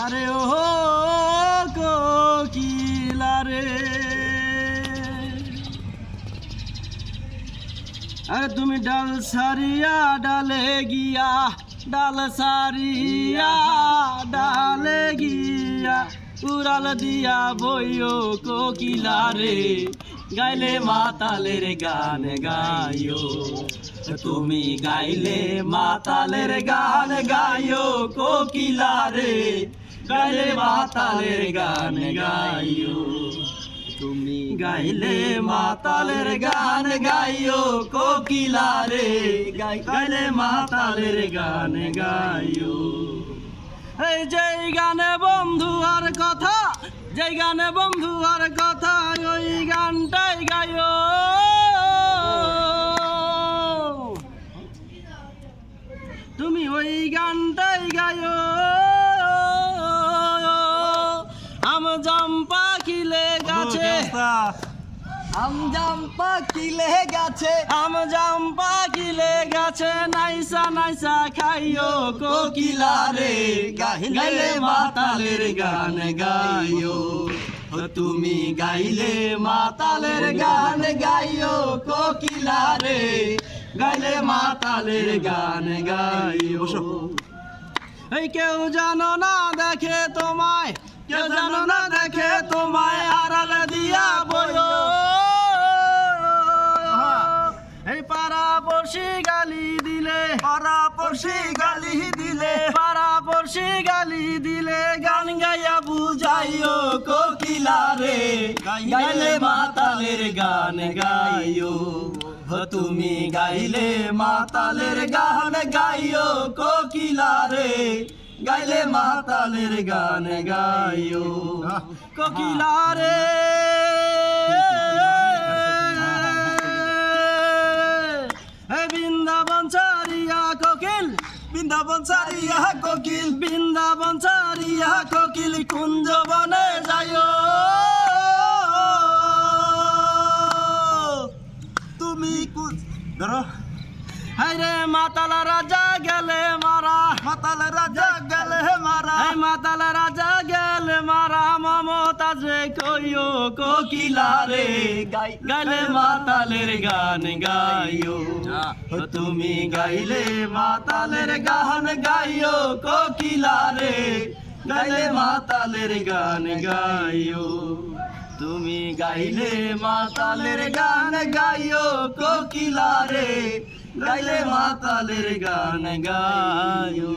আরে ও কোকিলা রে। আরে তুমি ডাল সারিয়া, ডালে গিয়া, ডাল সারিয়া, ডালে গিয়া, উড়াল দিয়া বইও কোকিলা রে। গাইলে মাতালের গান গাইও, তুমি গাইলে মাতালের গান গাইও কোকিলা রে। গাইলে মাতালের গান গাইও। তুমি গাইলে মাতালের গান গাইও কোকিলা রে গাই গাইলে মাতালের গান গাইও। এই যেই গানে বন্ধু আর কথা যেই গানে বন্ধু আর কথা ওই গানটাই গাইও। তুমি ওই গানটাই গাইও। আম জাম পাকিলে গাছে আম জাম পাখিলে গাছে নাইসা নাইসা খাইও কোকিলা রে গাইলে মাতালের গান গাইও তুমি গাইলে মাতালের গান গাইও কোকিলা রে গাইলে মাতালের গান গাইও এই কেউ জানো না দেখে তোমায় কেউ জানো না দেখে তোমায় আড়াল দিয়া বইও পড়শি গালি দিলে। পাড়া পড়শি গালি দিলে গান গাইয়া বুঝাইও কোকিলা রে গাইলে মাতালের গান গাইও। তুমি গাইলে মাতালের গান গাইও কোকিলা রে গাইলে মাতালের গান গাইও। কোকিলা রে বৃন্দাবন সারিয়া কোকিল, বৃন্দাবন চারিয়া কোকিল কুঞ্জ বনে যায় তুমি কুঞ্জ ধরো। হাইরে মাতালা রাজা কইও কোকিলা রে গাই গাইলে মাতালের গান গাইও। তুমি গাইলে মাতালের গান গাইও কোকিলা রে গাইলে মাতালের গান গাইও। তুমি গাইলে মাতালের গান গাইও কোকিলা রে গাইলে মাতালের গান গাইও।